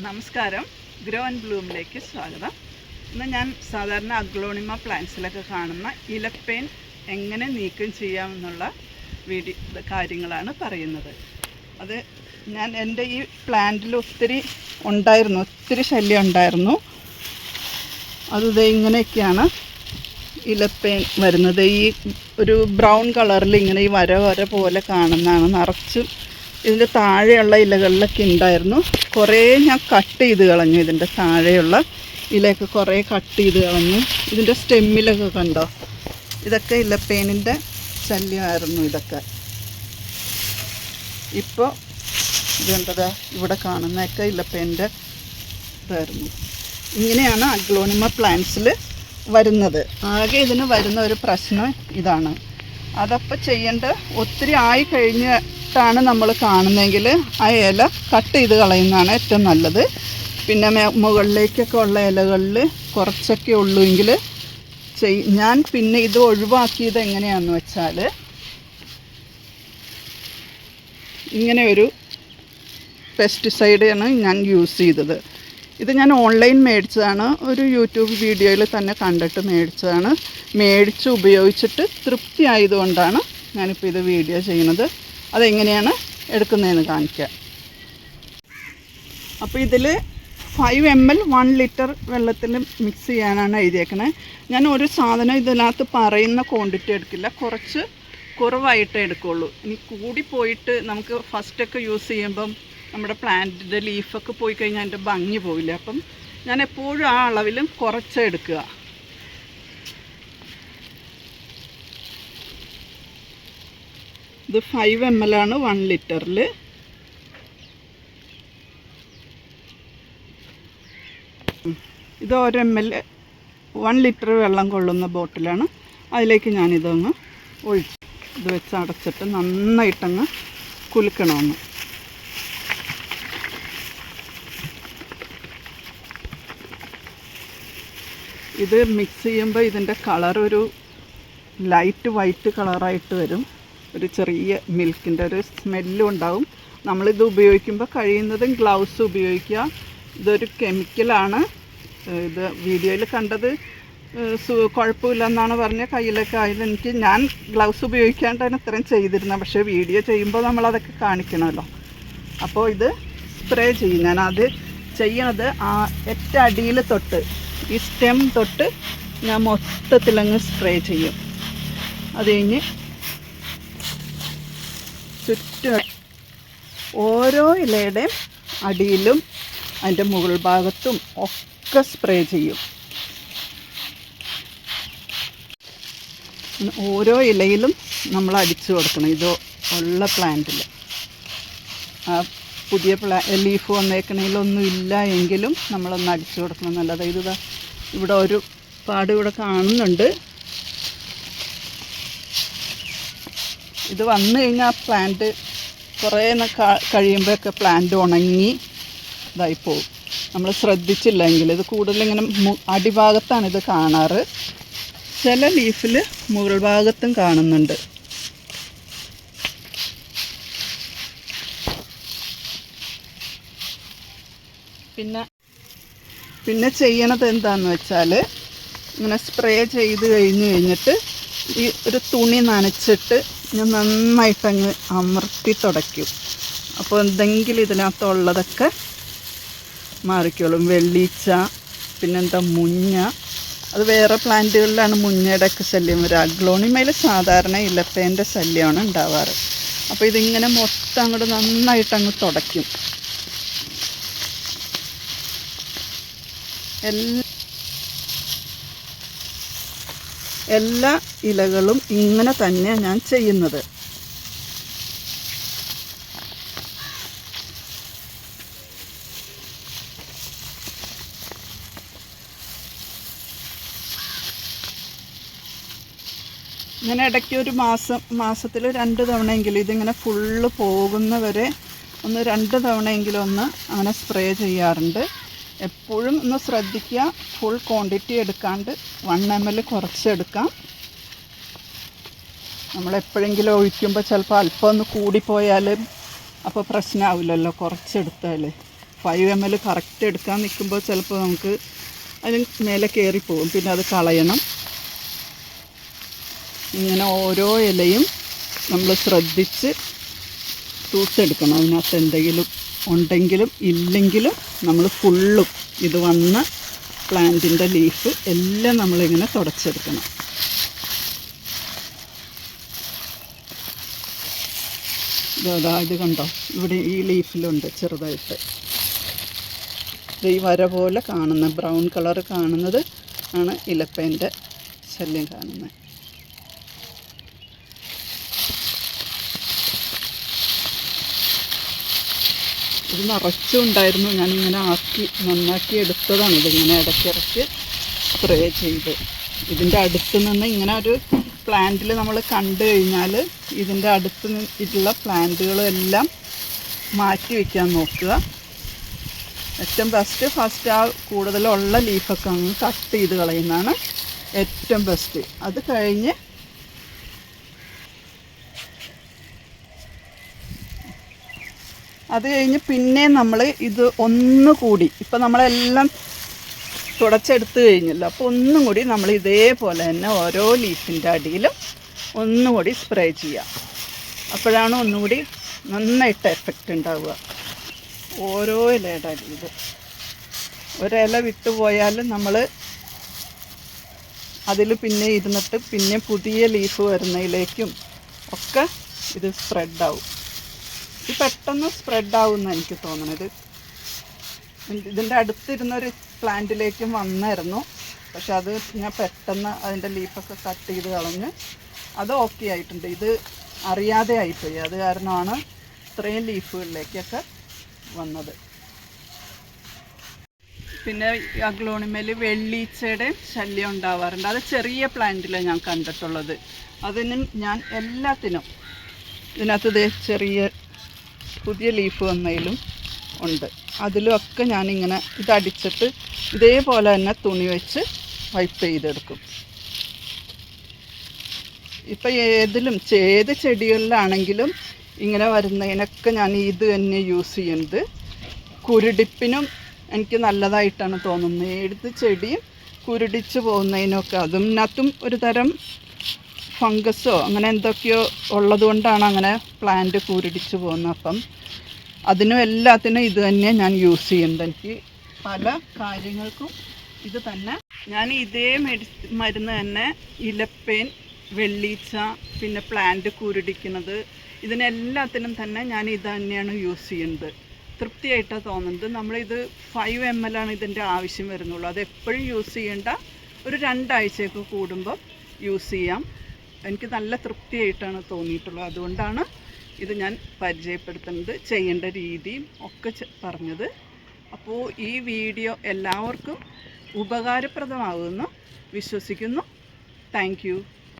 നമസ്കാരം. Grow and ബ്ലൂമിലേക്ക് സ്വാഗതം. ഇന്ന് ഞാൻ സാധാരണ അഗ്ലോണിമ പ്ലാന്റ്സിലൊക്കെ കാണുന്ന ഇലപ്പേൻ എങ്ങനെ നീക്കം ചെയ്യാമെന്നുള്ള വീഡിയോ കാര്യങ്ങളാണ് പറയുന്നത്. അത് ഞാൻ എന്റെ ഈ പ്ലാന്റിൽ ഒത്തിരി ഉണ്ടായിരുന്നു ഒത്തിരി ശല്യം ഉണ്ടായിരുന്നു. അത് ഇങ്ങനെയൊക്കെയാണ് ഇലപ്പേൻ വരുന്നത്. ഈ ഒരു ബ്രൗൺ കളറിൽ ഇങ്ങനെ ഈ വര വര പോലെ കാണുന്നതാണ്. നിറച്ചും ഇതിന്റെ താഴെയുള്ള ഇലകളിലൊക്കെ ഉണ്ടായിരുന്നു. കുറേ ഞാൻ കട്ട് ചെയ്ത് കളഞ്ഞു ഇതിന്റെ താഴെയുള്ള ഇലയൊക്കെ കുറേ കട്ട് ചെയ്ത് കളഞ്ഞു. ഇതിന്റെ സ്റ്റെമ്മിലൊക്കെ കണ്ടോ? ഇതൊക്കെ ഇലപ്പേനിന്റെ ശല്യമായിരുന്നു ഇതൊക്കെ. ഇപ്പോൾ ഇതെന്താ ഇവിടെ കാണുന്നതൊക്കെ ഇലപ്പേന്റെ ഇതായിരുന്നു. ഇങ്ങനെയാണ് അഗ്ലോണിമ പ്ലാന്റ്സിൽ വരുന്നത്. ആകെ ഇതിന് വരുന്ന ഒരു പ്രശ്നം ഇതാണ്. അതപ്പോൾ ചെയ്യേണ്ട ഒത്തിരി ആയി കഴിഞ്ഞിട്ടാണ് നമ്മൾ കാണുന്നതെങ്കിൽ ആ ഇല കട്ട് ചെയ്ത് കളയുന്നതാണ് ഏറ്റവും നല്ലത്. പിന്നെ മുകളിലേക്കൊക്കെ ഉള്ള ഇലകളിൽ കുറച്ചൊക്കെ ഉള്ളുവെങ്കിൽ ചെയ് ഞാൻ പിന്നെ ഇത് ഒഴിവാക്കിയത് എങ്ങനെയാണെന്ന് വെച്ചാൽ ഇങ്ങനെ ഒരു പെസ്റ്റിസൈഡാണ് ഞാൻ യൂസ് ചെയ്തത്. ഇത് ഞാൻ ഓൺലൈൻ മേടിച്ചതാണ്. ഒരു യൂട്യൂബ് വീഡിയോയിൽ തന്നെ കണ്ടിട്ട് മേടിച്ചതാണ്. മേടിച്ച് ഉപയോഗിച്ചിട്ട് തൃപ്തി ആയതുകൊണ്ടാണ് ഞാനിപ്പോൾ ഇത് വീഡിയോ ചെയ്യുന്നത്. അതെങ്ങനെയാണ് എടുക്കുന്നതെന്ന് കാണിക്കാം. അപ്പോൾ ഇതിൽ five M L one litre വെള്ളത്തിൽ മിക്സ് ചെയ്യാനാണ് എഴുതിയേക്കണേ. ഞാൻ ഒരു സാധനം ഇതിനകത്ത് പറയുന്ന ക്വാണ്ടിറ്റി എടുക്കില്ല. കുറച്ച് കുറവായിട്ടേ എടുക്കുള്ളൂ. ഇനി കൂടി പോയിട്ട് നമുക്ക് ഫസ്റ്റൊക്കെ യൂസ് ചെയ്യുമ്പം നമ്മുടെ പ്ലാന്റിന്റെ ലീഫൊക്കെ പോയി കഴിഞ്ഞാൽ അതിന്റെ ഭംഗി പോവില്ല? അപ്പം ഞാൻ എപ്പോഴും ആ അളവിലും കുറച്ച് ഇത് ഫൈവ് എം എൽ ആണ് വൺ ലിറ്ററിൽ ഇത് ഒരു എം എൽ വൺ ലിറ്റർ വെള്ളം കൊള്ളുന്ന ബോട്ടിലാണ്. അതിലേക്ക് ഞാനിതൊന്ന് ഒഴിച്ച് ഇത് വെച്ച് അടച്ചിട്ട് നന്നായിട്ടങ്ങ് കുലുക്കണമെന്ന്. ഇത് മിക്സ് ചെയ്യുമ്പോൾ ഇതിന്റെ കളർ ഒരു ലൈറ്റ് വൈറ്റ് കളറായിട്ട് വരും. ഒരു ചെറിയ മിൽക്കിന്റെ ഒരു സ്മെല്ലും ഉണ്ടാവും. നമ്മളിത് ഉപയോഗിക്കുമ്പോൾ കഴിയുന്നതും ഗ്ലൗസ് ഉപയോഗിക്കുക. ഇതൊരു കെമിക്കലാണ് ഇത് വീഡിയോയിൽ കണ്ടത് കുഴപ്പമില്ലെന്നാണ് പറഞ്ഞ കയ്യിലൊക്കെ ആയത് എനിക്ക് ഞാൻ ഗ്ലൗസ് ഉപയോഗിക്കാണ്ടാണ് ഇത്രയും ചെയ്തിരുന്നത്. പക്ഷേ വീഡിയോ ചെയ്യുമ്പോൾ നമ്മളതൊക്കെ കാണിക്കണമല്ലോ. അപ്പോൾ ഇത് സ്പ്രേ ചെയ്യും. ഞാൻ അത് ചെയ്യണത് ആ അടിയിൽ തൊട്ട് ഈ സ്റ്റെം തൊട്ട് ഞാൻ മൊത്തത്തിലങ്ങ് സ്പ്രേ ചെയ്യും. അത് കഴിഞ്ഞ് ചുറ്റും ഓരോ ഇലയുടെയും അടിയിലും അതിന്റെ മുകൾ ഭാഗത്തും ഒക്കെ സ്പ്രേ ചെയ്യും. ഓരോ ഇലയിലും നമ്മൾ അടിച്ചു കൊടുക്കണം. ഇത് ഉള്ള പ്ലാന്റിൽ ആ പുതിയ പ്ലാ ലീഫ് വന്നേക്കണേലൊന്നും ഇല്ല എങ്കിലും നമ്മളൊന്ന് അടിച്ചു കൊടുക്കണം നല്ലത്. ഇത് ഇവിടെ ഒരു പാട് ഇവിടെ കാണുന്നുണ്ട്. ഇത് വന്നു കഴിഞ്ഞാൽ പ്ലാന്റ് കുറേ കഴിയുമ്പോഴൊക്കെ പ്ലാന്റ് ഉണങ്ങി ഇതായി പോകും നമ്മൾ ശ്രദ്ധിച്ചില്ലെങ്കിൽ ഇത് കൂടുതലിങ്ങനെ അടിഭാഗത്താണ് ഇത് കാണാറ്. ചില ലീഫിൽ മുകൾ ഭാഗത്തും കാണുന്നുണ്ട്. പിന്നെ പിന്നെ ചെയ്യണത് എന്താന്ന് വെച്ചാൽ ഇങ്ങനെ സ്പ്രേ ചെയ്ത് കഴിഞ്ഞ് കഴിഞ്ഞിട്ട് ഈ ഒരു തുണി നനച്ചിട്ട് ഞാൻ നന്നായിട്ടങ്ങ് അമർത്തി തുടയ്ക്കും. അപ്പോൾ എന്തെങ്കിലും ഇതിനകത്തുള്ളതൊക്കെ മാറിക്കോളും. വെള്ളീച്ച പിന്നെന്താ മുഞ്ഞ. അത് വേറെ പ്ലാന്റുകളിലാണ് മുഞ്ഞയുടെ ഒക്കെ ശല്യം വരിക. അഗ്ലോണിമയിൽ സാധാരണ ഇലപ്പേന്റെ ശല്യമാണ് ഉണ്ടാവാറ്. അപ്പോൾ ഇതിങ്ങനെ മൊത്തം അങ്ങോട്ട് നന്നായിട്ട് അങ്ങ് തുടയ്ക്കും. എല്ലാ എല്ലാ ഇലകളും ഇങ്ങനെ തന്നെ ഞാൻ ചെയ്യുന്നത്. ഇങ്ങനെ ഇടയ്ക്ക് ഒരു മാസം മാസത്തിൽ രണ്ട് തവണയെങ്കിലും ഇതിങ്ങനെ ഫുള്ള് പോകുന്നവരെ ഒന്ന് രണ്ട് തവണയെങ്കിലും ഒന്ന് അങ്ങനെ സ്പ്രേ ചെയ്യാറുണ്ട്. എപ്പോഴും ഒന്ന് ശ്രദ്ധിക്കുക. ഫുൾ ക്വാണ്ടിറ്റി എടുക്കാണ്ട് വൺ എം എൽ കുറച്ചെടുക്കാം നമ്മളെപ്പോഴെങ്കിലും ഒഴിക്കുമ്പോൾ ചിലപ്പോൾ അല്പം ഒന്ന് കൂടിപ്പോയാലും അപ്പോൾ പ്രശ്നമാവില്ലല്ലോ കുറച്ചെടുത്താൽ. ഫൈവ് എം എൽ കറക്റ്റ് എടുക്കാൻ നിൽക്കുമ്പോൾ ചിലപ്പോൾ നമുക്ക് അതിന് മേലെ കയറിപ്പോകും. പിന്നെ അത് കളയണം. ഇങ്ങനെ ഓരോ ഇലയും നമ്മൾ ശ്രദ്ധിച്ച് തൂത്തെടുക്കണം. അതിനകത്ത് എന്തെങ്കിലും ഉണ്ടെങ്കിലും ഇല്ലെങ്കിലും നമ്മൾ ഫുള്ളും ഇത് വന്ന പ്ലാന്റിന്റെ ലീഫ് എല്ലാം നമ്മളിങ്ങനെ തുടച്ചെടുക്കണം. ഇതാ ഇത് കണ്ടോ? ഇവിടെ ഈ ലീഫിലുണ്ട് ചെറുതായിട്ട്. ഈ വര പോലെ കാണുന്ന ബ്രൗൺ കളർ കാണുന്നത് ആണ് ഇലപ്പേന്റെ ശല്യം കാണുന്നത്. ഇത് നിറച്ചുണ്ടായിരുന്നു ഞാനിങ്ങനെ ആക്കി നന്നാക്കി എടുത്തതാണ് ഇതിങ്ങനെ ഇടയ്ക്കിടയ്ക്ക് സ്പ്രേ ചെയ്ത്. ഇതിന്റെ അടുത്ത് നിന്ന് ഇങ്ങനെ ഒരു പ്ലാന്റിൽ നമ്മൾ കണ്ടു കഴിഞ്ഞാൽ ഇതിന്റെ അടുത്ത് ഇട്ടുള്ള പ്ലാന്റുകളെല്ലാം മാറ്റി വയ്ക്കാൻ നോക്കുക. ഏറ്റവും ബെസ്റ്റ് ഫസ്റ്റ് ആ കൂടുതലുള്ള ലീഫൊക്കെ അങ്ങ് കട്ട് ചെയ്ത് കളയുന്നതാണ് ഏറ്റവും ബെസ്റ്റ് അത് കഴിഞ്ഞ് അത് കഴിഞ്ഞ് പിന്നെ നമ്മൾ ഇത് ഒന്നുകൂടി ഇപ്പം നമ്മളെല്ലാം തുടച്ചെടുത്ത് കഴിഞ്ഞല്ലോ അപ്പോൾ ഒന്നും കൂടി നമ്മൾ ഇതേപോലെ തന്നെ ഓരോ ലീഫിന്റെ അടിയിലും ഒന്നുകൂടി സ്പ്രേ ചെയ്യാം. അപ്പോഴാണ് ഒന്നുകൂടി നന്നായിട്ട് എഫക്റ്റ് ഉണ്ടാവുക. ഓരോ ഇലയുടെ അടിയിൽ. ഒരില വിട്ടുപോയാലും നമ്മൾ അതിൽ പിന്നെ ഇരുന്നിട്ട് പിന്നെ പുതിയ ലീഫ് വരുന്നതിലേക്കും ഒക്കെ ഇത് സ്പ്രെഡാവും. ഇത് പെട്ടെന്ന് സ്പ്രെഡ് ആവുമെന്ന് എനിക്ക് തോന്നണത്. ഇതിന്റെ അടുത്തിരുന്നൊരു പ്ലാന്റിലേക്കും വന്നായിരുന്നു. പക്ഷെ അത് ഞാൻ പെട്ടെന്ന് അതിന്റെ ലീഫൊക്കെ കട്ട് ചെയ്ത് കളഞ്ഞ് അത് ഓക്കെ ആയിട്ടുണ്ട്. ഇത് അറിയാതെ ആയിപ്പോയി. അത് കാരണമാണ് ഇത്രയും ലീഫുകളിലേക്കൊക്കെ വന്നത്. പിന്നെ അഗ്ലോണിമേൽ വെള്ളീച്ചയുടെ ശല്യം ഉണ്ടാവാറുണ്ട്. അത് ചെറിയ പ്ലാന്റിലാണ് ഞാൻ കണ്ടിട്ടുള്ളത്. അതിനും ഞാൻ എല്ലാത്തിനും ഇതിനകത്ത് ചെറിയ പുതിയ ലീഫ് വന്നതിലും ഉണ്ട്. അതിലൊക്കെ ഞാനിങ്ങനെ ഇതടിച്ചിട്ട് ഇതേപോലെ തന്നെ തുണി വെച്ച് വൈപ്പ് ചെയ്തെടുക്കും. ഇപ്പം ഏതിലും ഏത് ചെടികളിലാണെങ്കിലും ഇങ്ങനെ വരുന്നതിനൊക്കെ ഞാൻ ഇത് തന്നെ യൂസ് ചെയ്യുന്നത്. കുരുടിപ്പിനും എനിക്ക് നല്ലതായിട്ടാണ് തോന്നുന്നത്. ഏത് ചെടിയും കുരുടിച്ച് പോകുന്നതിനൊക്കെ അതിനകത്തും ഒരു തരം ഫംഗസോ അങ്ങനെ എന്തൊക്കെയോ ഉള്ളതുകൊണ്ടാണ് അങ്ങനെ പ്ലാന്റ് കുരുടിച്ച് പോകുന്നത്. അപ്പം അതിനും എല്ലാത്തിനും ഇത് തന്നെ ഞാൻ യൂസ് ചെയ്യുന്നത്. എനിക്ക് പല കാര്യങ്ങൾക്കും ഇത് തന്നെ. ഞാൻ ഇതേ മെഡി മരുന്ന് തന്നെ ഇലപ്പേൻ വെള്ളീച്ച പിന്നെ പ്ലാന്റ് കൂരിടിക്കുന്നത്. ഇതിനെല്ലാത്തിനും തന്നെ ഞാൻ ഇത് തന്നെയാണ് യൂസ് ചെയ്യുന്നത്. തൃപ്തിയായിട്ടാണ് തോന്നുന്നത്. നമ്മളിത് ഫൈവ് എം എൽ ആണ് ഇതിന്റെ ആവശ്യം വരുന്നുള്ളൂ. അത് എപ്പോഴും യൂസ് ചെയ്യേണ്ട ഒരു രണ്ടാഴ്ചയൊക്കെ കൂടുമ്പോൾ യൂസ് ചെയ്യാം. എനിക്ക് നല്ല തൃപ്തിയായിട്ടാണ് തോന്നിയിട്ടുള്ളത്. അതുകൊണ്ടാണ് ഇത് ഞാൻ പരിചയപ്പെടുത്തുന്നത് ചെയ്യേണ്ട രീതിയും ഒക്കെ പറഞ്ഞത്. അപ്പോൾ ഈ വീഡിയോ എല്ലാവർക്കും ഉപകാരപ്രദമാകുമെന്ന് വിശ്വസിക്കുന്നു. താങ്ക്